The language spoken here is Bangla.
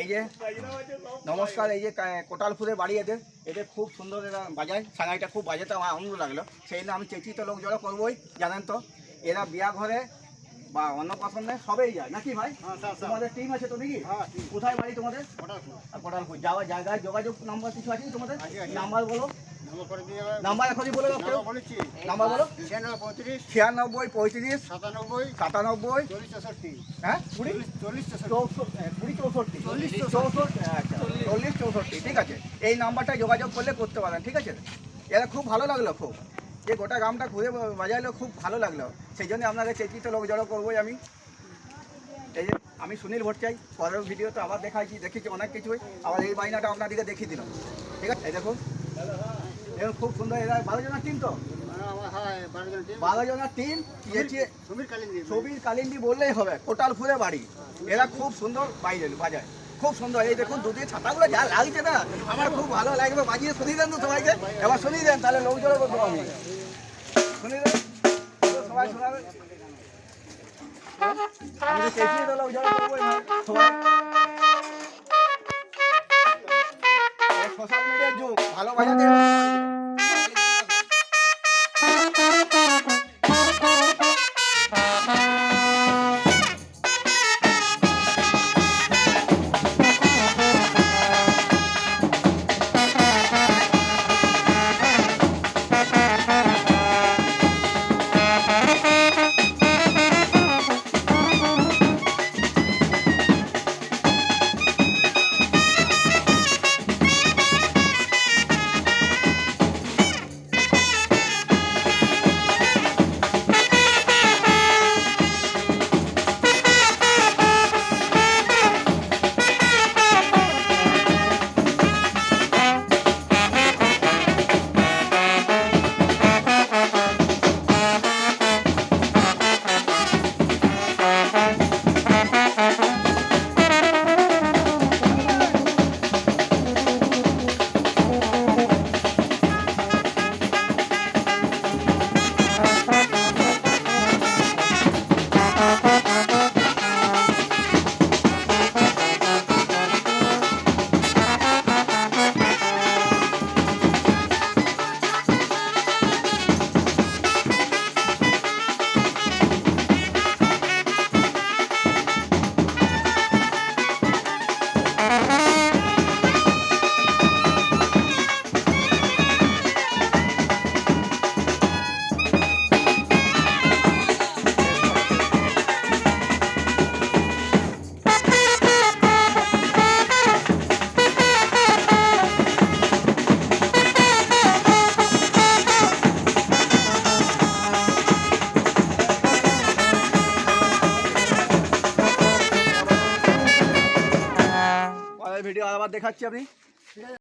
এই যে নমস্কার, এই যে কোটালপুরে বাড়ি এদের। এদের খুব সুন্দর এরা বাজায় সাঙাইটা খুব বাজাতে আমার আনন্দ লাগল। সেই জন্য আমি চেঁচিয়ে তো লোক জড়ো করবোই, জানেন তো? এরা বিয়া ঘরে বা অন্নপ্রাশনে সবেই যায়। নাকি ভাই? তোমাদের টিম আছে তো নাকি? কোথায় বাড়ি তোমাদের? কোটালপুর যাওয়ার জায়গায় যোগাযোগ নাম্বার কিছু আছে তোমাদের? নাম্বার বলো। নাম্বার এখনই বলে দাও নাম্বার বলো। ছিয়ানব্বই পঁয়ত্রিশ। সাতানব্বই। সাতানব্বই। চল্লিশ চৌষট্টি। হ্যাঁ? কুড়ি? চল্লিশ চৌষট্টি। হ্যাঁ, কুড়ি চৌষট্টি। চৌষট্টি। আচ্ছা। চল্লিশ চৌষট্টি ঠিক আছে। এই নাম্বারটা যোগাযোগ করলে করতে পারেন ঠিক আছে? এটা খুব ভালো লাগল খুব। যে গোটা গ্রামটা ঘুরে বাজাইলো খুব ভালো লাগল। সেই জন্য আপনাকে চেঁচিতে লোক জড়ো করবোই আমি। এই যে আমি সুনীল ভট্টাই পরের ভিডিও তো আবার দেখাইছি দেখেছি অনেক কিছুই। আবার এই বাইনাটা আপনাদেরকে দেখিয়ে দিলাম। ঠিক আছে? এই দেখুন। দেখুন খুব সুন্দর। এরা বারো জনের টিম তো? হ্যাঁ বারো জনের টিম ছবির কালিন্দি। বললেই হবে কোটাল কোটালপুরে বাড়ি। এরা খুব সুন্দর বাইরে বাজায়। খুব সুন্দর। এই দেখুন দুদিকে ছাতাগুলো যা লাগছে না, আমার খুব ভালো লাগবে। বাজিয়ে শুনিয়ে দেন তো সবাইকে। এবার শুনিয়ে দেন, তাহলে লোক জড়ো করব আমি। শুনিয়ে দেন সবাই শোনাবে। আমি তো সবাই আবার দেখাচ্ছি আপনি।